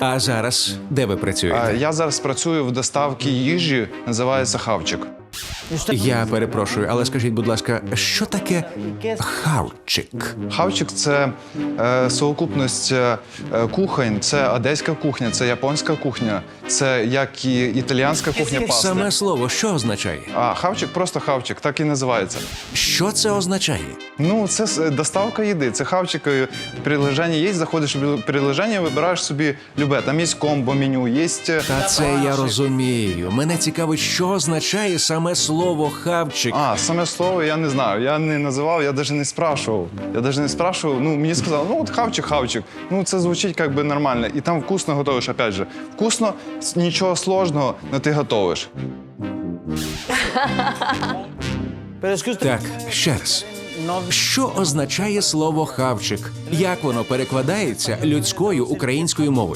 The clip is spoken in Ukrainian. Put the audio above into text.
А зараз де ви працюєте? Я зараз працюю в доставці їжі, називається хавчик. Я перепрошую, але скажіть, будь ласка, що таке хавчик? Хавчик це е, совокупність е, кухонь, це одеська кухня, це японська кухня, це як і італіянська кухня пасти. Саме слово що означає? А хавчик просто хавчик, так і називається. Що це означає? Ну, це с- доставка їди. Це хавчик. е, Приложення є, заходиш в приложення, вибираєш собі любе. Там є комбо меню, є. е, Та це я розумію. Мене цікавить, що означає саме слово хавчик. А, саме слово я не знаю. Я не називав, я навіть не спрашував. Я навіть не спрашував. Ну, мені сказали, ну от хавчик, хавчик. Ну, це звучить як би нормально. І там вкусно готуєш, опять же. Вкусно, нічого сложного, але ти готуєш. Так, ще раз. Що означає слово хавчик? Як воно перекладається людською українською мовою?